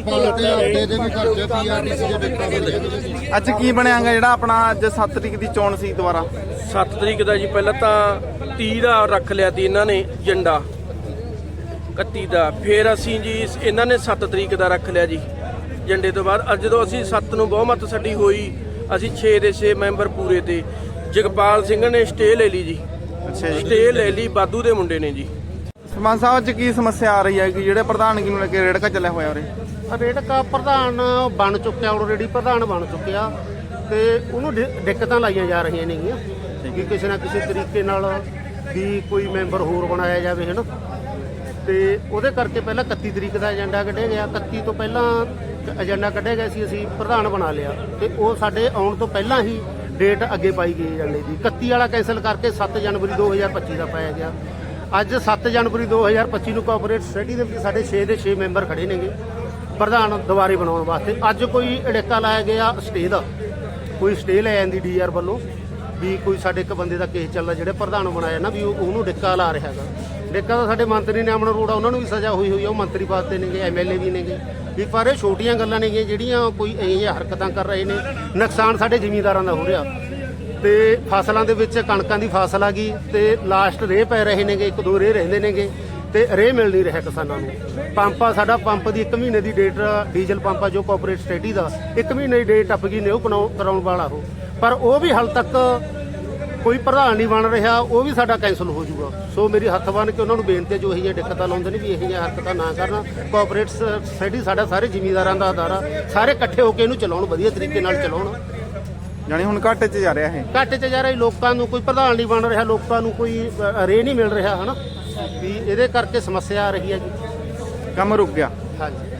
ਦੇ ਵੀ ਖਰਚੇ ਪੀਆਰਟੀਸੀ ਦੇ ਅੱਜ ਕੀ ਬਣਿਆਗਾ ਜਿਹੜਾ ਆਪਣਾ ਅੱਜ 7 ਤਰੀਕ ਦੀ ਚੋਣ ਸੀ ਦੁਬਾਰਾ? 7 ਤਰੀਕ ਦਾ ਜੀ ਪਹਿਲਾਂ ਤਾਂ 30 ਦਾ ਰੱਖ ਲਿਆ ਤੀ ਇਹਨਾਂ ਨੇ ਏਜੰਡਾ। 31 ਦਾ। ਫਿਰ ਅਸੀਂ ਜੀ ਇਹਨਾਂ ਨੇ 7 ਤਰੀਕ ਦਾ ਰੱਖ ਲਿਆ ਜੀ ਏਜੰਡੇ ਤੋਂ ਬਾਅਦ। ਅੱਜ ਜਦੋਂ ਅਸੀਂ 7 ਨੂੰ ਬਹੁਮਤ ਸਾਡੀ ਹੋਈ ਅਸੀਂ 6 ਦੇ 6 ਮੈਂਬਰ ਪੂਰੇ ਤੇ। ਜਗਪਾਲ ਸਿੰਘ ਨੇ ਸਟੇ ਲੈ ਲਈ ਜੀ। ਅੱਛਾ ਜੀ। ਸਟੇ ਲੈ ਲਈ ਬਾਦੂ ਦੇ ਮੁੰਡੇ ਨੇ ਜੀ। ਸਰਪੰਚ ਸਾਹਿਬ ਅੱਜ ਕੀ ਸਮੱਸਿਆ ਆ ਰਹੀ ਹੈ ਕਿ ਜਿਹੜੇ ਪ੍ਰਧਾਨਗੀ ਨੂੰ ਲੈ ਕੇ ਰੇੜਕਾ ਚੱਲਿਆ ਹੋਇਆ ਉਰੇ? ਰੇੜਕਾ ਪ੍ਰਧਾਨ ਬਣ ਚੁੱਕਿਆ ਆਲਰੇਡੀ ਪ੍ਰਧਾਨ ਬਣ ਚੁੱਕਿਆ ਤੇ ਉਹਨੂੰ ਡਿ- ਦਿੱਕਤਾਂ ਲਾਈਆਂ ਜਾ ਰਹੀਆਂ ਨੇਗੀਆਂ ਕਿ ਕਿਸੇ ਨਾ ਕਿਸੇ ਤਰੀਕੇ ਨਾਲ ਵੀ ਕੋਈ ਮੈਂਬਰ ਹੋਰ ਬਣਾਇਆ ਜਾਵੇ ਹਨਾ? ਤੇ ਉਹਦੇ ਕਰਕੇ ਪਹਿਲਾਂ 31 ਤਰੀਕ ਦਾ ਏਜੰਡਾ ਕੱਢਿਆ ਗਿਆ। 31 ਤੋਂ ਪਹਿਲਾਂ ਏਜੰਡਾ ਕੱਢਿਆ ਗਿਆ ਸੀ ਅਸੀਂ ਪ੍ਰਧਾਨ ਬਣਾ ਲਿਆ। ਤੇ ਉਹ ਸਾਡੇ ਆਉਣ ਤੋਂ ਪਹਿਲਾਂ ਹੀ ਡੇਟ ਅੱਗੇ ਪਾਈ ਗਈ ਏਜੰਡੇ ਦੀ। 31 ਵਾਲਾ ਕੈਨਸਲ ਕਰਕੇ 7 ਜਨਵਰੀ 2025 ਦਾ ਪਾਇਆ ਗਿਆ। ਅੱਜ 7 ਜਨਵਰੀ 2025 ਨੂੰ ਕੋਆਪਰੇਟ ਸੋਸਾਇਟੀ ਦੇ ਵਿੱਚ ਸਾਡੇ 6 ਦੇ 6 ਮੈਂਬਰ ਖੜੇ ਨੇਗੇ। ਪ੍ਰਧਾਨ ਦੁਬਾਰੇ ਬਣਾਉਣ ਵਾਸਤੇ। ਅੱਜ ਕੋਈ ਅੜੇਕਾ ਲਾਇਆ ਗਿਆ ਸਟੇ ਦਾ। ਕੋਈ ਸਟੇ ਲੈ ਜਾਂਦੀ ਡੀਆਰ ਵੱਲੋਂ ਵੀ ਕੋਈ ਸਾਡੇ ਇੱਕ ਬੰਦੇ ਦਾ ਕੇਸ ਚੱਲਦਾ, ਜਿਹੜੇ ਪ੍ਰਧਾਨ ਬਣਾਇਆ ਨਾ, ਵੀ ਉਹ- ਉਹਨੂੰ ਡਿੱਕਾ ਲਾ ਰਿਹਾ ਹੈਗਾ। ਡਿੱਕਾ ਤਾਂ ਸਾਡੇ ਮੰਤਰੀ ਨੇ ਅਮਨ ਅਰੋੜਾ, ਉਹਨਾਂ ਨੂੰ ਵੀ ਸਜ਼ਾ ਹੋਈ ਹੋਈ ਆ, ਉਹ ਮੰਤਰੀ ਪਦ ਤੇ ਨੇਗੇ ਐਮਐਲਏ ਵੀ ਨੇਗੇ। ਵੀ ਪਰ ਇਹ ਛੋਟੀਆਂ ਗੱਲਾਂ ਨੇਗੀਆਂ, ਜਿਹੜੀਆਂ ਕੋਈ ਇਹ ਹਰਕਤਾਂ ਕਰ ਰਹੇ ਨੇ, ਨੁਕਸਾਨ ਸਾਡੇ ਜ਼ਿਮੀਂਦਾਰਾਂ ਦਾ ਹੋ ਰਿਹਾ। ਤੇ ਫਸਲਾਂ ਦੇ ਵਿੱਚ ਕਣਕਾਂ ਦੀ ਫਸਲ ਆ ਗਈ, ਤੇ ਲਾਸਟ ਰੇਹ ਪੈ ਰਹੇ ਨੇਗੇ, ਇੱਕ ਦੋ ਰੇਹ ਰਹਿੰਦੇ ਨੇਗੇ। ਤੇ ਰੇਹ ਮਿਲ ਨਹੀਂ ਰਿਹਾ ਕਿਸਾਨਾਂ ਨੂੰ। ਪੰਪ ਆ ਸਾਡਾ ਪੰਪ ਦੀ 1 ਮਹੀਨੇ ਦੀ ਡੇਟ ਡੀਜ਼ਲ ਪੰਪ ਜੋ ਕੋਆਪਰੇਟ ਸਟੇਟੀ ਦਾ 1 ਮਹੀਨੇ ਦੀ ਡੇਟ ਟੱਪ ਗਈ ਨੇ ਉਹ ਕਰਾਉ- ਕਰਾਉਣ ਵਾਲਾ ਉਹ। ਪਰ ਉਹ ਵੀ ਹਾਲ ਤੱਕ ਕੋਈ ਪ੍ਰਧਾਨ ਨਹੀਂ ਬਣ ਰਿਹਾ ਉਹ ਵੀ ਸਾਡਾ ਕੈਨਸਲ ਹੋ ਜਾਊਗਾ। ਸੋ ਮੇਰੀ ਹੱਥ ਬੰਨ ਕੇ ਉਹਨਾਂ ਨੂੰ ਬੇਨਤੀ ਹੈ ਜੋ ਇਹ ਜਿਹੀਆਂ ਦਿੱਕਤਾਂ ਲਾਉਂਦੇ ਨੇ ਵੀ ਇਹ ਜਿਹੀਆਂ ਹਰਕਤਾਂ ਨਾ ਕਰਨ। ਕੋਆਪਰੇਟ ਸੋਸਾਇਟੀ ਸਾਡਾ ਸਾਰੇ ਜ਼ਿਮੀਂਦਾਰਾਂ ਦਾ ਅਦਾਰਾ ਸਾਰੇ ਇਕੱਠੇ ਹੋ ਕੇ ਇਹਨੂੰ ਚਲਾਉਣ ਵਧੀਆ ਤਰੀਕੇ ਨਾਲ ਚਲਾਉਣ। ਯਾਨੀ ਹੁਣ ਘਾਟੇ 'ਚ ਜਾ ਰਿਹਾ ਇਹ। ਘੱਟ ਚ ਜਾ ਰਹੇ ਲੋਕਾਂ ਨੂੰ ਕੋਈ ਪ੍ਰਧਾਨ ਨਹੀਂ ਬਣ ਰਿਹਾ ਲੋਕਾਂ ਨੂੰ ਕੋਈ ਰੇ ਨਹੀਂ ਮਿਲ ਰਿਹਾ ਹਨਾ? ਵੀ ਇਹਦੇ ਕਰਕੇ ਸਮੱਸਿਆ ਆ ਰਹੀ ਹੈ ਜੀ। ਕੰਮ ਰੁਕ ਗਿਆ। ਹਾਂਜੀ।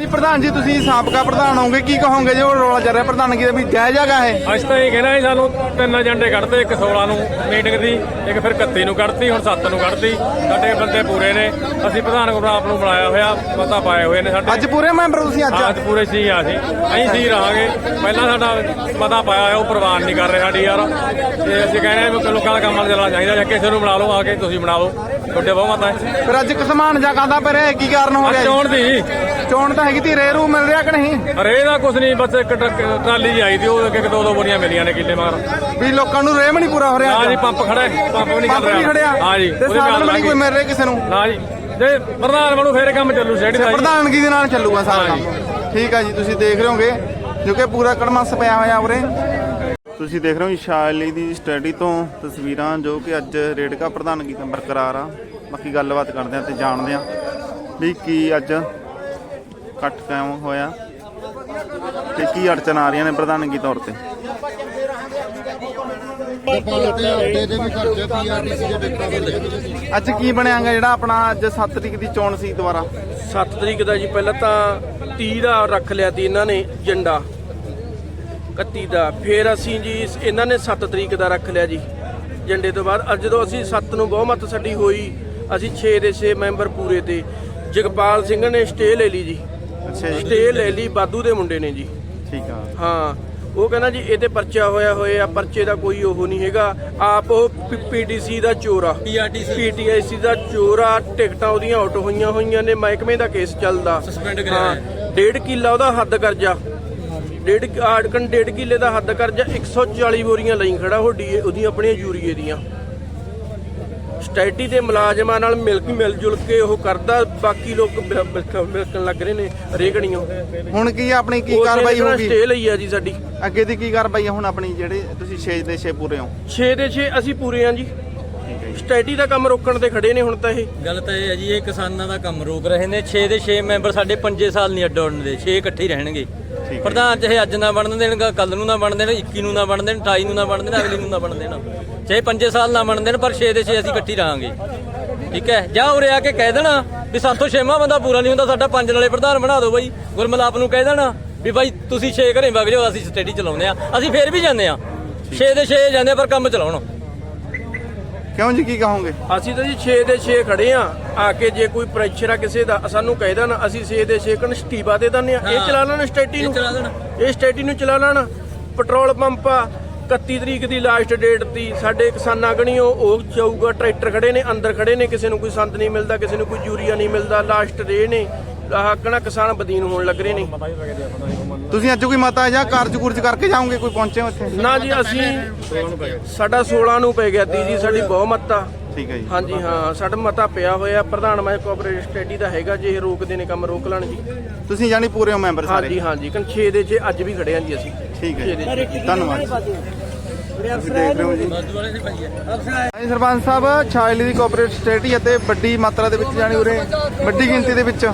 ਹਾਂਜੀ ਪ੍ਰਧਾਨ ਜੀ ਤੁਸੀਂ ਸਾਬਕਾ ਪ੍ਰਧਾਨ ਹੋਗੇ ਕੀ ਕਹੋਗੇ ਜੋ ਰੌਲਾ ਚੱਲ ਰਿਹਾ? ਪ੍ਰਧਾਨਗੀ ਦਾ ਵੀ ਜਾਇਜ਼ ਜਗ੍ਹਾ ਹੈ ਅੱਜ ਤਾਂ ਇਹ ਕਹਿਣਾ ਸੀ ਸਾਨੂੰ ਤਿੰਨ ਏਜੰਡੇ ਕੱਢਦੇ ਇੱਕ 16 ਨੂੰ ਮੀਟਿੰਗ ਦੀ ਇੱਕ ਫਿਰ 31 ਨੂੰ ਕੱਢਤੀ ਹੁਣ 7 ਨੂੰ ਕੱਢਤੀ। ਸਾਡੇ ਬੰਦੇ ਪੂਰੇ ਨੇ। ਅਸੀਂ ਪ੍ਰਧਾਨ ਗੁਰੂ ਆਪ ਨੂੰ ਬਣਾਇਆ ਹੋਇਆ ਪਤਾ ਪਾਏ ਹੋਏ ਨੇ ਸਾਡੇ। ਅੱਜ ਪੂਰੇ ਮੈਂਬਰ ਤੁਸੀਂ ਅੱਜ? ਅੱਜ ਪੂਰੇ ਸੀ ਆ ਅਸੀਂ। ਅਸੀਂ ਸੀ ਰਹਾਂਗੇ। ਪਹਿਲਾਂ ਸਾਡਾ ਪਤਾ ਪਾਇਆ ਹੋਇਆ ਉਹ ਪ੍ਰਵਾਨ ਨਹੀਂ ਕਰ ਰਹੇ ਸਾਡੀ ਯਾਰ। ਤੇ ਅਸੀਂ ਕਹਿੰਦੇ ਆ ਵੀ ਲੋਕਾਂ ਦਾ ਕੰਮ ਚੱਲਣਾ ਚਾਹੀਦਾ ਜਾਂ ਕਿਸੇ ਨੂੰ ਬਣਾ ਲਓ ਆ ਕੇ ਤੁਸੀਂ ਬਣਾ ਲਓ। ਤੁਹਾਡੇ ਬਹੁਮਤ ਹੈ ਫਿਰ ਅੱਜ ਕਿਸਮਾਨ ਜਾ ਕਾਂਦਾ ਪਰ ਇਹ ਕੀ ਕਾਰਨ ਹੋ ਗਿਆ ਚੋਣ ਦੀ। ਜੀ? ਚੋਣ ਤਾਂ ਹੈਗੀ ਤੀ ਰੇਰੂ ਮਿਲ ਰਿਹਾ ਕਿ ਨਹੀਂ? ਅਰੇ ਦਾ ਕੁਝ ਨਹੀਂ ਬਸ ਇੱਕ ਟਰੱਕ- ਟਰਾਲੀ ਜੀ ਆਈ ਦੀ ਉਹ ਇੱਕ ਇੱਕ ਦੋ ਦੋ ਬੋਰੀਆਂ ਮਿਲੀਆਂ ਨੇ ਕਿੱਲੇ ਮਗਰ ਵੀ ਲੋਕਾਂ ਨੂੰ ਰੇਮ ਨਹੀਂ ਪੂਰਾ ਹੋ ਰਿਹਾ ਹਾਂ ਅੱਜ। ਜੀ ਪੰਪ ਖੜਾ ਹੈ ਪੰਪ ਵੀ ਨਹੀਂ ਪੰਪ ਚੱਲ ਨਹੀਂ ਰਿਹਾ ਖੜਿਆ ਹਾਂ ਜੀ ਤੇ ਉਹਦੇ ਸਾਧਨ ਨਾਲ ਵੀ ਨਹੀਂ ਕੋਈ ਮਿਲ ਰਿਹਾ ਕਿਸੇ ਨੂੰ। ਨਾ ਜੀ ਜੇ ਪ੍ਰਧਾਨ ਬਣੂ ਫੇਰ ਕੰਮ ਚੱਲੂ ਸਟੇਡੀ ਦਾ ਜੀ। ਪ੍ਰਧਾਨਗੀ ਦੇ ਨਾਲ ਚੱਲੂਗਾ ਸਾਰਾ। ਕੰਮ। ਠੀਕ ਆ ਜੀ ਤੁਸੀਂ ਦੇਖ ਰਹੇ ਹੋਗੇ ਜੋ ਕਿ ਪੂਰਾ ਕੜਮਸ ਪਿਆ ਹੋਇਆ ਉਰੇ। ਤੁਸੀਂ ਦੇਖ ਰਹੇ ਹੋ ਸ਼ਾਇਲੀ ਦੀ ਸਟੱਡੀ ਤੋਂ ਤਸਵੀਰਾਂ ਜੋ ਕਿ ਅੱਜ ਰੇੜਕਾ ਪ੍ਰਧਾਨਗੀ ਤੋਂ ਬਰਕਰਾਰ ਆ। ਬਾਕੀ ਗੱਲਬਾਤ ਕਰਦੇ ਆ ਤੇ ਜਾਣਦੇ ਆ ਵੀ ਕੀ ਅੱਜ ਇਕੱਠ ਕਾਇਮ ਹੋਇਆ ਤੇ ਕੀ ਅੜਚਨ ਆ ਰਹੀਆਂ ਨੇ ਪ੍ਰਧਾਨਗੀ ਤੌਰ ਤੇ। ਅੱਜ ਕੀ ਬਣਿਆਗਾ ਜਿਹੜਾ ਆਪਣਾ ਅੱਜ 7 ਤਰੀਕ ਦੀ ਚੋਣ ਸੀ ਦੁਬਾਰਾ? 7 ਤਰੀਕ ਦਾ ਜੀ, ਪਹਿਲਾਂ ਤਾਂ 30 ਦਾ ਰੱਖ ਲਿਆ ਸੀ ਇਹਨਾਂ ਨੇ ਏਜੰਡਾ। 31 ਦਾ। ਫਿਰ ਅਸੀਂ ਜੀ ਇਹਨਾਂ ਨੇ 7 ਤਰੀਕ ਦਾ ਰੱਖ ਲਿਆ ਜੀ ਏਜੰਡੇ ਤੋਂ ਬਾਅਦ। ਅੱਜ ਜਦੋਂ ਅਸੀਂ 7 ਨੂੰ ਬਹੁਮਤ ਸਾਡੀ ਹੋਈ ਅਸੀਂ 6 ਦੇ 6 ਮੈਂਬਰ ਪੂਰੇ ਤੇ। ਜਗਪਾਲ ਸਿੰਘ ਨੇ ਸਟੇ ਲੈ ਲਈ ਜੀ। ਅੱਛਾ ਜੀ। ਸਟੇ ਲੈ ਲਈ ਬਾਦੂ ਦੇ ਮੁੰਡੇ ਨੇ ਜੀ। ਠੀਕ ਆ। ਹਾਂ ਉਹ ਕਹਿੰਦਾ ਜੀ ਇਹ ਤੇ ਪਰਚਾ ਹੋਇਆ ਹੋਇਆ ਪਰਚੇ ਦਾ ਕੋਈ ਉਹ ਨਹੀਂ ਹੈਗਾ। ਆਪ ਉਹ ਪੀਟੀਸੀ ਦਾ ਚੋਰ। ਆ ਪੀਟੀਆਈਸੀ ਦਾ ਚੋਰ ਆ ਟਿਕਟਾਂ ਉਹਦੀਆਂ ਆਊਟ ਹੋਈਆਂ ਹੋਈਆਂ ਨੇ ਮਹਿਕਮੇ ਦਾ ਕੇਸ ਚੱਲਦਾ। ਸਸਪੈਂਡ ਕਰਾਇਆ ਡੇਢ ਕਿੱਲਾ ਉਹਦਾ ਹੱਦ ਕਰਜਾ। ਡੇਢ ਆੜਕਣ ਡੇਢ ਕਿੱਲੇ ਦਾ ਹੱਦ ਕਰਜਾ 140 ਬੋਰੀਆਂ ਲਈ ਖੜਾ ਉਹ ਡੀਏ ਉਹਦੀਆਂ ਆਪਣੀਆਂ ਯੂਰੀਏ ਦੀਆਂ। ਸਟੈਟੀ ਦੇ ਮੁਲਾਜ਼ਮਾਂ ਨਾਲ ਮਿਲ ਮਿਲ ਜੁਲ ਕੇ ਉਹ ਕਰਦਾ ਬਾਕੀ ਲੋਕ ਮਿਲਕਣ ਲੱਗ ਰਹੇ ਨੇ ਰੇਗਣੀਆਂ। ਹੁਣ ਕੀ ਆਪਣੀ ਕੀ ਕਾਰਵਾਈ ਹੋਊਗੀ? ਸਟੇ ਲਈ ਆ ਜੀ ਸਾਡੀ। ਅੱਗੇ ਦੀ ਕੀ ਕਾਰਵਾਈ ਆ ਹੁਣ ਆਪਣੀ ਜਿਹੜੇ ਤੁਸੀਂ 6 ਦੇ 6 ਪੂਰੇ ਹੋ? 6 ਦੇ 6 ਅਸੀਂ ਪੂਰੇ ਆ ਜੀ। ਸਟੈਟੀ ਦਾ ਕੰਮ ਰੋਕਣ ਤੇ ਖੜੇ ਨੇ ਹੁਣ ਤਾਂ ਇਹ। ਗੱਲ ਤਾਂ ਇਹ ਹੈ ਜੀ ਇਹ ਕਿਸਾਨਾਂ ਦਾ ਕੰਮ ਰੋਕ ਰਹੇ ਨੇ। 6 ਦੇ 6 ਮੈਂਬਰ ਸਾਡੇ 5 ਸਾਲ ਨਹੀਂ ਅੱਡ ਹੋਣ ਦੇ 6 ਇਕੱਠੇ ਹੀ ਰਹਿਣਗੇ। ਪ੍ਰਧਾਨ ਚਾਹੇ ਅੱਜ ਨਾ ਬਣਨ ਦੇਣ ਕੱਲ ਨੂੰ ਨਾ ਬਣ ਦੇਣ 21 ਨੂੰ ਨਾ ਬਣ ਦੇਣ 28 ਨੂੰ ਨਾ ਬਣ ਦੇਣ ਅਗਲੇ ਨੂੰ ਨਾ ਬਣ ਦੇਣ। ਚਾਹੇ 5 ਸਾਲ ਨਾ ਬਣ ਦੇਣ ਪਰ 6 ਦੇ 6 ਅਸੀਂ ਇਕੱਠੀ ਰਹਾਂਗੇ। ਠੀਕ ਹੈ? ਜਾਂ ਉਰੇ ਆ ਕੇ ਕਹਿ ਦੇਣਾ ਵੀ ਸਾਥੋਂ ਛੇਵਾਂ ਬੰਦਾ ਪੂਰਾ ਨਹੀਂ ਹੁੰਦਾ ਸਾਡਾ ਪੰਜ ਨਾਲੇ ਪ੍ਰਧਾਨ ਬਣਾ ਦਿਓ ਬਾਈ। ਗੁਰਮਲਾਪ ਨੂੰ ਕਹਿ ਦੇਣਾ ਵੀ ਬਾਈ ਤੁਸੀਂ 6 ਘਰੇ ਵਗ ਜਾਓ ਅਸੀਂ ਸਟੱਡੀ ਚਲਾਉਂਦੇ ਆ ਅਸੀਂ ਫੇਰ ਵੀ ਜਾਂਦੇ ਆ 6 ਦੇ 6 ਜਾਂਦੇ ਪਰ ਕੰਮ ਚਲਾਉਣ। ਕਿਉਂ ਜੀ ਕੀ ਕਹੋਗੇ? ਅਸੀਂ ਤਾਂ ਜੀ 6 ਦੇ 6 ਖੜੇ ਆ। ਆ ਕੇ ਜੇ ਕੋਈ ਪ੍ਰੈਸ਼ਰ ਆ ਕਿਸੇ ਦਾ ਸਾਨੂੰ ਕਹਿ ਦੇਣਾ ਅਸੀਂ 6 ਦੇ 6 ਕਣ ਸਟੀਵਾ ਦੇ ਦਿੰਦੇ ਆ। ਇਹ ਚਲਾ ਲੈਣ ਸਟੈਟੀ ਨੂੰ। ਇਹ ਸਟੈਟੀ ਨੂੰ ਚਲਾ ਲੈਣ। ਪੈਟਰੋਲ ਪੰਪ ਆ 31 ਤਰੀਕ ਦੀ ਲਾਸਟ ਡੇਟ ਦੀ ਸਾਡੇ ਕਿਸਾਨਾਂ ਗਣੀਓ ਉਹ ਜਾਊਗਾ ਟਰੈਕਟਰ ਖੜੇ ਨੇ ਅੰਦਰ ਖੜੇ ਨੇ ਕਿਸੇ ਨੂੰ ਕੋਈ ਸੰਦ ਨਹੀਂ ਮਿਲਦਾ ਕਿਸੇ ਨੂੰ ਕੋਈ ਯੂਰੀਆ ਨਹੀਂ ਮਿਲਦਾ ਲਾਸਟ ਰੇ ਨੇ। ਹੱਕਣਾ ਕਿਸਾਨ ਬਦੀਨ ਹੋਣ ਲੱਗ ਰਹੇ ਨੇ? ਤੁਸੀਂ ਅੱਜ ਕੋਈ ਮਤਾ ਜਾਂ ਕਾਰਜ ਕੁਰਜ ਕਰਕੇ ਜਾਓਗੇ ਕੋਈ ਪਹੁੰਚੇ ਹੋ ਇੱਥੇ? ਨਾ ਜੀ ਅਸੀਂ ਸਾਡਾ 16 ਨੂੰ ਪੈ ਗਿਆ ਤੀ ਜੀ ਸਾਡੀ ਬਹੁਮਤ ਆ ਠੀਕ ਹੈ ਜੀ। ਹਾਂਜੀ ਹਾਂ ਸਾਡਾ ਮਤਾ ਪਿਆ ਹੋਇਆ ਪ੍ਰਧਾਨ ਮੈਂ ਕੋਆਪਰੇਟਿਵ ਸਟੇਡੀ ਦਾ ਹੈਗਾ ਜੇ ਇਹ ਰੋਕਦੇ ਨੇ ਕੰਮ ਰੋਕ ਲੈਣ ਜੀ। ਤੁਸੀਂ ਜਾਨੀ ਪੂਰੇ ਹੋ ਮੈਂਬਰ ਸਾਰੇ? ਹਾਂਜੀ ਹਾਂਜੀ ਕਨ 6 ਦੇ 'ਚ ਅੱਜ ਵੀ ਖੜੇ ਹਾਂ ਜੀ ਅਸੀਂ। ਠੀਕ ਹੈ ਜੀ। ਧੰਨਵਾਦ। ਤੁਸੀਂ ਦੇਖ ਰਹੇ ਹੋ ਜੀ। ਹਾਂਜੀ ਸਰਪੰਚ ਸਾਹਿਬ ਛਾਇਲੀ ਦੀ ਕੋਆਪਰੇਟਿਵ ਸਟੇਟੀ ਅਤੇ ਵੱਡੀ ਮਾਤਰਾ ਦੇ ਵਿੱਚ ਜਾਣੀ ਉਰੇ ਵੱਡੀ ਗਿਣਤੀ ਦੇ ਵਿੱਚ।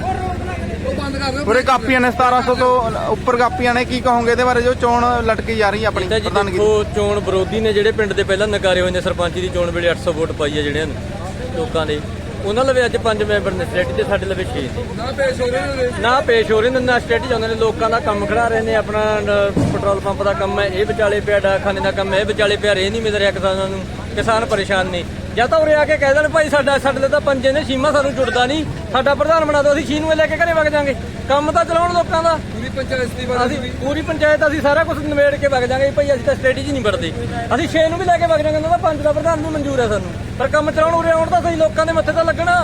ਉਰੇ ਕਾਪੀਆਂ ਨੇ 1700 ਤੋਂ ਉੱਪਰ ਕਾਪੀਆਂ ਨੇ ਕੀ ਕਹੋਗੇ ਇਹਦੇ ਬਾਰੇ? ਜੋ ਚੋਣ ਲਟਕੀ ਜਾ ਰਹੀ ਹੈ ਆਪਣੀ ਜੀ ਪ੍ਰਧਾਨਗੀ ਦੇਖੋ ਚੋਣ ਵਿਰੋਧੀ ਨੇ ਜਿਹੜੇ ਪਿੰਡ ਦੇ ਪਹਿਲਾਂ ਨਕਾਰੇ ਹੋਏ ਨੇ ਸਰਪੰਚ ਦੀ ਚੋਣ ਵੇਲੇ 800 ਵੋਟ ਪਾਈ ਹੈ ਜਿਹੜਿਆਂ ਨੇ ਲੋਕਾਂ ਨੇ ਉਹਨਾਂ ਲਵੇ ਅੱਜ ਪੰਜ ਮੈਂਬਰ ਨੇ ਸਟੇਟ ਤੇ ਸਾਡੇ ਲਵੇ 6 ਨੇ। ਨਾ ਪੇਸ਼ ਹੋ ਰਹੇ ਨੇ ਨਾ ਪੇਸ਼ ਹੋ ਰਹੇ ਨੇ ਨਾ ਸਟੇਟ ਜਾਂਦੇ ਨੇ ਲੋਕਾਂ ਦਾ ਕੰਮ ਖੜਾ ਰਹੇ ਨੇ ਆਪਣਾ ਪੈਟਰੋਲ ਪੰਪ ਦਾ ਕੰਮ ਹੈ ਇਹ ਵਿਚਾਲੇ ਪਿਆ ਡਾਕਖਾਨੇ ਦਾ ਕੰਮ ਹੈ ਇਹ ਵਿਚਾਲੇ ਪਿਆ ਰੇ ਨਹੀਂ ਮਿਲ ਰਿਹਾ ਕਿਸਾਨਾਂ ਨੂੰ ਕਿਸਾਨ ਪਰੇਸ਼ਾਨ ਨੇ। ਜਾਂ ਤਾਂ ਉਰੇ ਆ ਕੇ ਕਹਿ ਦੇਣ ਭਾਈ ਸਾਡਾ ਸਾਡੇ ਲਈ ਤਾਂ ਪੰਜੇ ਨੇ ਸੀਮਾ ਸਾਨੂੰ ਜੁੜਦਾ ਨਹੀਂ। ਸਾਡਾ ਪ੍ਰਧਾਨ ਬਣਾ ਦਿਓ ਅਸੀਂ ਛੀ ਨੂੰ ਲੈ ਕੇ ਘਰੇ ਵਗ ਜਾਾਂਗੇ। ਕੰਮ ਤਾਂ ਚਲਾਉਣ ਲੋਕਾਂ ਦਾ। ਪੂਰੀ ਪੰਚਾਇਤ ਦੀ ਅਸੀਂ ਪੂਰੀ ਪੰਚਾਇਤ ਅਸੀਂ ਸਾਰਾ ਕੁਝ ਨਿਬੇੜ ਕੇ ਵਗ ਜਾਾਂਗੇ। ਭਾਈ ਅਸੀਂ ਤਾਂ ਸਟ੍ਰੈਟਜੀ ਨਹੀਂ ਵੜਦੇ। ਅਸੀਂ 6 ਨੂੰ ਵੀ ਲੈ ਕੇ ਵਗ ਜਾਾਂਗੇ ਉਹਨਾਂ ਦਾ ਪੰਜ ਦਾ ਪ੍ਰਧਾਨ ਵੀ ਮਨਜ਼ੂਰ ਹੈ ਸਾਨੂੰ। ਪਰ ਕੰਮ ਚਲਾਉਣ ਉਰੇ ਆਉਣ ਤਾਂ ਸਹੀ ਲੋਕਾਂ ਦੇ ਮੱਥੇ ਤਾਂ ਲੱਗਣਾ।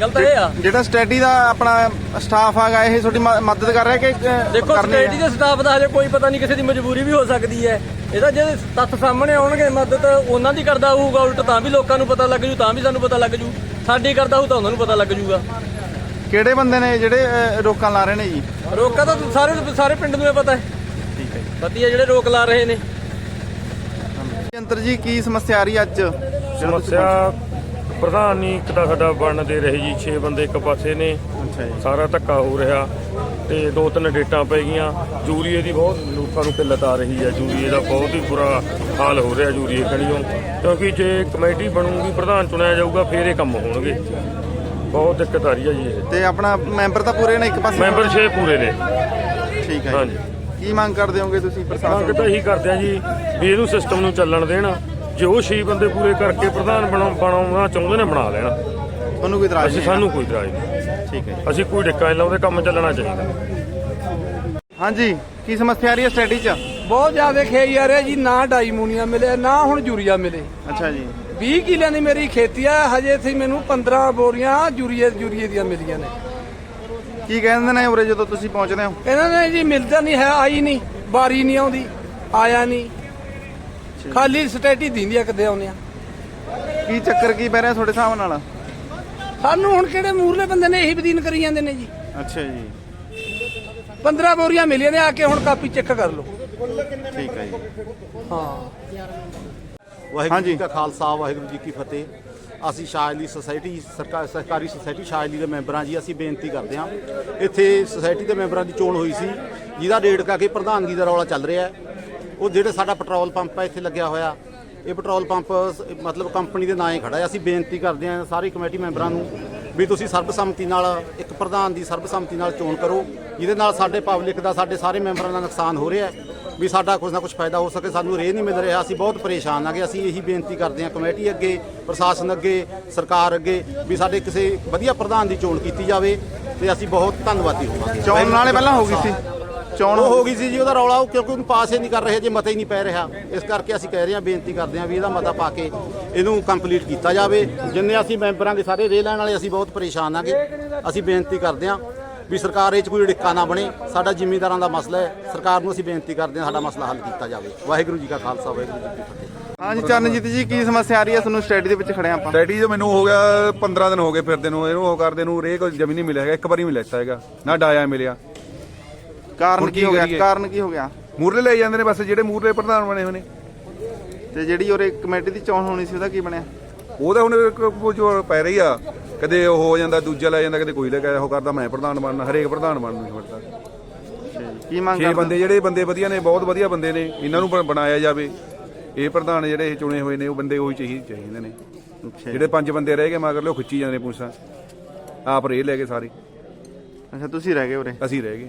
ਗੱਲ ਤਾਂ ਇਹ ਆ। ਜਿਹੜਾ ਸਟੇਟੀ ਦਾ ਆਪਣਾ ਸਟਾਫ ਆਗਾ ਇਹ ਤੁਹਾਡੀ ਮ- ਮਦਦ ਕਰ ਰਿਹਾ ਕਿ ਅ, ਦੇਖੋ ਕਰਨੀ ਸਟੇਟੀ? ਦੇ ਸਟਾਫ ਦਾ ਹਜੇ ਕੋਈ ਪਤਾ ਨਹੀਂ ਕਿਸੇ ਦੀ ਮਜਬੂਰੀ ਵੀ ਹੋ ਸਕਦੀ ਹੈ। ਇਹਦਾ ਜੇ ਤੱਥ ਸਾਹਮਣੇ ਆਉਣਗੇ ਮਦਦ ਉਹਨਾਂ ਦੀ ਕਰਦਾ ਹੋਊਗਾ ਉਲਟ ਤਾਂ ਵੀ ਲੋਕਾਂ ਨੂੰ ਪਤਾ ਲੱਗ ਜੂ ਤਾਂ ਵੀ ਸਾਨੂੰ ਪਤਾ ਲੱਗ ਜੂ। ਸਾਡੀ ਕਰਦਾ ਹੋਊ ਤਾਂ ਉਹਨਾਂ ਨੂੰ ਪਤਾ ਲੱਗ ਜੂਗਾ। ਕਿਹੜੇ ਬੰਦੇ ਨੇ ਜਿਹੜੇ ਅ, ਰੋਕਾਂ ਲਾ ਰਹੇ ਨੇ ਜੀ? ਰੋਕਾ ਤਾਂ ਸਾਰੇ ਸਾਰੇ ਪਿੰਡ ਨੂੰ ਇਹ ਪਤਾ ਹੈ। ਠੀਕ ਹੈ ਜੀ। ਪਤੀ ਹੈ ਜਿਹੜੇ ਰੋਕ ਲਾ ਰਹੇ ਨੇ। ਜੰਤਰ ਜੀ ਕੀ ਸਮੱਸਿਆ ਆ ਰਹੀ ਅੱਜ? ਸਮੱਸਿਆ ਪ੍ਰਧਾਨ ਨਹੀਂ ਇੱਕ ਤਾਂ ਸਾਡਾ ਬਣਨ ਦੇ ਰਹੇ ਜੀ 6 ਬੰਦੇ ਇੱਕ ਪਾਸੇ ਨੇ। ਅੱਛਾ ਜੀ। ਸਾਰਾ ਧੱਕਾ ਹੋ ਰਿਹਾ ਤੇ ਦੋ ਤਿੰਨ ਡੇਟਾਂ ਪੈ ਗਈਆਂ। ਜੂਰੀਏ ਦੀ ਬਹੁਤ ਲੋਕਾਂ ਨੂੰ ਕਿੱਲਤ ਆ ਰਹੀ ਹੈ। ਜੂਰੀਏ ਦਾ ਬਹੁਤ ਹੀ ਬੁਰਾ ਹਾਲ ਹੋ ਰਿਹਾ ਜੂਰੀਏ ਕਣੀਓ ਕਿਉਂਕਿ ਜੇ ਕਮੇਟੀ ਬਣੂਗੀ ਪ੍ਰਧਾਨ ਚੁਣਿਆ ਜਾਊਗਾ ਫੇਰ ਇਹ ਕੰਮ ਹੋਣਗੇ। ਬਹੁਤ ਦਿੱਕਤ ਆ ਰਹੀ ਹੈ ਜੀ ਇਹ। ਤੇ ਆਪਣਾ ਮੈਂਬਰ ਤਾਂ ਪੂਰੇ ਨੇ ਇੱਕ ਪਾਸੇ ਮੈਂਬਰ 6 ਪੂਰੇ ਨੇ। ਠੀਕ ਹੈ ਜੀ। ਹਾਂਜੀ। ਕੀ ਮੰਗ ਕਰਦੇ ਹੋਗੇ ਤੁਸੀਂ ਮੰਗ ਪ੍ਰਸ਼ਾਸਨ ਤਾਂ? ਇਹੀ ਕਰਦੇ ਆ ਜੀ ਵੀ ਇਹਨੂੰ ਸਿਸਟਮ ਨੂੰ ਚੱਲਣ ਦੇਣ। ਜੇ ਉਹ 6 ਬੰਦੇ ਪੂਰੇ ਕਰਕੇ ਪ੍ਰਧਾਨ ਬਣਾਉ- ਬਣਾਉਣਾ ਚਾਹੁੰਦੇ ਨੇ ਬਣਾ ਲੈਣ। ਤੁਹਾਨੂੰ ਕੋਈ ਇਤਰਾਜ਼ ਅਸੀਂ ਨਹੀਂ ਸਾਨੂੰ ਕੋਈ ਇਤਰਾਜ਼ ਨਹੀਂ। ਠੀਕ ਹੈ। ਅਸੀਂ ਕੋਈ ਡਿੱਕਾ ਨਹੀਂ ਲਾਉਂਦੇ ਕੰਮ ਚੱਲਣਾ ਚਾਹੀਦਾ। ਹਾਂਜੀ ਕੀ ਸਮੱਸਿਆ ਆ ਰਹੀ ਹੈ ਸਟੇਡੀ 'ਚ? ਬਹੁਤ ਜ਼ਿਆਦਾ ਖੇਈ ਆ ਰਿਹਾ ਜੀ ਨਾ ਡਾਈਮੋਨੀਆ ਮਿਲੇ ਨਾ ਹੁਣ ਯੂਰੀਆ ਮਿਲੇ। ਅੱਛਾ ਜੀ। 20 ਕਿੱਲਿਆਂ ਦੀ ਮੇਰੀ ਖੇਤੀ ਆ ਹਜੇ ਇੱਥੇ ਮੈਨੂੰ 15 ਬੋਰੀਆਂ ਯੂਰੀਏ ਯੂਰੀਏ ਦੀਆਂ ਮਿਲੀਆਂ ਨੇ। ਕੀ ਕਹਿੰਦੇ ਨੇ ਉਰੇ ਜਦੋਂ ਤੁਸੀਂ ਪਹੁੰਚਦੇ ਹੋ? ਇਹਨਾਂ ਨੇ ਜੀ ਮਿਲਦਾ ਨਹੀਂ ਹੈ ਆਈ ਨਹੀਂ ਬਾਰੀ ਨਹੀਂ ਆਉਂਦੀ ਆਇਆ ਨਹੀਂ। ਖਾਲੀ ਸਟੇਟੀ ਦਿੰਦੀ ਆ ਕਦੇ ਆਉਂਦੇ ਆ। ਕੀ ਚੱਕਰ ਕੀ ਪੈ ਰਿਹਾ ਤੁਹਾਡੇ ਹਿਸਾਬ ਨਾਲ? ਸਾਨੂੰ ਹੁਣ ਕਿਹੜੇ ਮੂਰਲੇ ਬੰਦੇ ਨੇ ਇਹੀ ਬਦੀਨ ਕਰੀ ਜਾਂਦੇ ਨੇ ਜੀ। ਅੱਛਾ ਜੀ। 15 ਬੋਰੀਆਂ ਮਿਲੀਆਂ ਨੇ ਆ ਕੇ ਹੁਣ ਕਾਪੀ ਚੈੱਕ ਕਰ ਲਓ। ਠੀਕ ਹੈ ਜੀ। ਹਾਂ। ਵਾਹਿਗੁਰੂ। ਜੀ ਕਾ ਖਾਲਸਾ ਵਾਹਿਗੁਰੂ ਜੀ ਕੀ ਫਤਿਹ। ਅਸੀਂ ਸ਼ਾਇਲੀ ਸੁਸਾਇਟੀ ਸਰਕਾਰ ਸਰਕਾਰੀ ਸੁਸਾਇਟੀ ਸ਼ਾਇਲੀ ਦੇ ਮੈਂਬਰਾਂ ਜੀ ਅਸੀਂ ਬੇਨਤੀ ਕਰਦੇ ਹਾਂ। ਇੱਥੇ ਸੁਸਾਇਟੀ ਦੇ ਮੈਂਬਰਾਂ ਦੀ ਚੋਣ ਹੋਈ ਸੀ ਜਿਹਦਾ ਡੇਟ ਕਾ ਕੇ ਪ੍ਰਧਾਨਗੀ ਦਾ ਰੌਲਾ ਚੱਲ ਰਿਹਾ ਹੈ। ਉਹ ਜਿਹੜੇ ਸਾਡਾ ਪੈਟਰੋਲ ਪੰਪ ਹੈ ਇੱਥੇ ਲੱਗਿਆ ਹੋਇਆ। ਇਹ ਪੈਟਰੋਲ ਪੰਪ ਸ- ਮਤਲਬ ਕੰਪਨੀ ਦੇ ਨਾਂ ਹੀ ਖੜਾ ਹੈ। ਅਸੀਂ ਬੇਨਤੀ ਕਰਦੇ ਹਾਂ ਸਾਰੇ ਕਮੇਟੀ ਮੈਂਬਰਾਂ ਨੂੰ ਵੀ ਤੁਸੀਂ ਸਰਬਸੰਮਤੀ ਨਾਲ, ਇੱਕ ਪ੍ਰਧਾਨ ਦੀ ਸਰਬਸੰਮਤੀ ਨਾਲ ਚੋਣ ਕਰੋ। ਜਿਹਦੇ ਨਾਲ ਸਾਡੇ ਪਬਲਿਕ ਦਾ, ਸਾਡੇ ਸਾਰੇ ਮੈਂਬਰਾਂ ਦਾ ਨੁਕਸਾਨ ਹੋ ਰਿਹਾ ਹੈ, ਵੀ ਸਾਡਾ ਕੁਝ ਨਾ ਕੁਝ ਫਾਇਦਾ ਹੋ ਸਕੇ। ਸਾਨੂੰ ਰੇਹ ਨਹੀਂ ਮਿਲ ਰਿਹਾ। ਅਸੀਂ ਬਹੁਤ ਪਰੇਸ਼ਾਨ ਆਂਗੇ ਅਸੀਂ ਇਹੀ ਬੇਨਤੀ ਕਰਦੇ ਹਾਂ ਕਮੇਟੀ ਅੱਗੇ, ਪ੍ਰਸ਼ਾਸਨ ਅੱਗੇ, ਸਰਕਾਰ ਅੱਗੇ, ਵੀ ਸਾਡੇ ਕਿਸੇ ਵਧੀਆ ਪ੍ਰਧਾਨ ਦੀ ਚੋਣ ਕੀਤੀ ਜਾਵੇ। ਤੇ ਅਸੀਂ ਬਹੁਤ ਧੰਨਵਾਦੀ ਹੋਵਾਂਗੇ। ਚੋਣ ਨਾਲੇ ਪਹਿਲਾਂ ਹੋ ਗਈ ਸੀ। ਚੋਣ ਹੋ ਗਈ ਸੀ ਜੀ ਉਹਦਾ ਰੌਲਾ ਉਹ ਕਿਉਂਕਿ ਉਹਨੂੰ ਪਾਸ ਹੀ ਨਹੀਂ ਕਰ ਰਹੇ ਜੇ ਮਤਾ ਹੀ ਨਹੀਂ ਪੈ ਰਿਹਾ। ਇਸ ਕਰਕੇ ਅਸੀਂ ਕਹਿ ਰਹੇ ਹਾਂ ਬੇਨਤੀ ਕਰਦੇ ਹਾਂ ਵੀ ਇਹਦਾ ਮਤਾ ਪਾ ਕੇ ਇਹਨੂੰ ਕੰਪਲੀਟ ਕੀਤਾ ਜਾਵੇ। ਜਿੰਨੇ ਅਸੀਂ ਮੈਂਬਰਾਂ ਦੇ ਸਾਰੇ ਰੇ ਲੈਣ ਵਾਲੇ ਅਸੀਂ ਬਹੁਤ ਪਰੇਸ਼ਾਨ ਆਂਗੇ ਅਸੀਂ ਬੇਨਤੀ ਕਰਦੇ ਹਾਂ ਵੀ ਸਰਕਾਰ ਇਹ 'ਚ ਕੋਈ ਡਿੱਕਾ ਨਾ ਬਣੇ। ਸਾਡਾ ਜ਼ਿਮੀਂਦਾਰਾਂ ਦਾ ਮਸਲਾ ਹੈ। ਸਰਕਾਰ ਨੂੰ ਅਸੀਂ ਬੇਨਤੀ ਕਰਦੇ ਹਾਂ ਸਾਡਾ ਮਸਲਾ ਹੱਲ ਕੀਤਾ ਜਾਵੇ। ਵਾਹਿਗੁਰੂ ਜੀ ਕਾ ਖਾਲਸਾ ਵਾਹਿਗੁਰੂ ਜੀ ਕੀ ਫਤਿਹ। ਹਾਂਜੀ ਚਰਨਜੀਤ ਜੀ ਕੀ ਸਮੱਸਿਆ ਆ ਰਹੀ ਹੈ? ਤੁਹਾਨੂੰ ਸਟੇਡੀ ਦੇ ਵਿੱਚ ਖੜੇ ਆਪਾਂ। ਡੈਡੀ ਜੋ ਮੈਨੂੰ ਹੋ ਗਿਆ 15 ਦਿਨ ਹੋ ਗਏ ਫਿਰਦੇ ਨੂੰ। ਇਹਨੂੰ ਉਹ ਕਰਦੇ ਨੂੰ ਰੇ ਕੋਈ ਜਮੀ ਨਹੀਂ ਮਿਲਿਆ ਹੈਗਾ। ਇੱਕ ਵਾਰੀ ਵੀ ਲੈਤਾ ਹੈਗਾ। ਨਾ ਡਾਇਆ ਮਿਲਿਆ। ਕਾਰਨ ਹੁਣ ਕੀ ਹੋ ਗਿਆ? ਕਰੀਏ? ਕਾਰਨ ਕੀ ਹੋ ਗਿਆ? ਮੂਰਲੇ ਲੈ ਜਾਂਦੇ ਨੇ ਬਸ ਜਿਹੜੇ ਮੂਰਲੇ ਪ੍ਰਧਾਨ ਬਣੇ ਹੋਏ ਨੇ। ਤੇ ਜਿਹੜੀ ਉਰੇ ਕਮੇਟੀ ਦੀ ਚੋਣ ਹੋਣੀ ਸੀ ਉਹਦਾ ਕੀ ਬਣਿਆ? ਉਹਦਾ ਹੁਣ ਇੱਕ ਉਹ ਜੋ ਪੈ ਰਹੀ ਆ ਕਦੇ ਉਹ ਹੋ ਜਾਂਦਾ ਦੂਜਾ ਲੈ ਜਾਂਦਾ ਕਦੇ ਕੋਈ ਲੈ ਕੇ ਉਹ ਕਰਦਾ ਮੈਂ ਪ੍ਰਧਾਨ ਬਣਨਾ ਹਰੇਕ ਪ੍ਰਧਾਨ ਬਣਨ ਨੂੰ ਫਿਰਦਾ ਕੀ ਮੰਗ ਛੇ ਕਰਦੇ? ਬੰਦੇ ਜਿਹੜੇ ਬੰਦੇ ਵਧੀਆ ਨੇ ਬਹੁਤ ਵਧੀਆ ਬੰਦੇ ਨੇ ਇਹਨਾਂ ਨੂੰ ਬ- ਬਣਾਇਆ ਜਾਵੇ। ਇਹ ਪ੍ਰਧਾਨ ਜਿਹੜੇ ਇਹ ਚੁਣੇ ਹੋਏ ਨੇ ਉਹ ਬੰਦੇ ਉਹੀ ਚਾਹੀ ਚਾਹੀਦੇ ਨੇ। ਅੱਛਾ ਜਿਹੜੇ ਪੰਜ ਬੰਦੇ ਰਹਿ ਗਏ ਮਗਰ ਲੋ ਖਿੱਚੀ ਜਾਂਦੇ ਨੇ ਪੁਲਿਸਾਂ ਆਪ ਰੇ ਲੈ ਕੇ ਸਾਰੇ। ਅੱਛਾ ਤੁਸੀਂ ਰਹਿ ਗਏ ਉਰੇ? ਅਸੀਂ ਰਹਿ ਗਏ।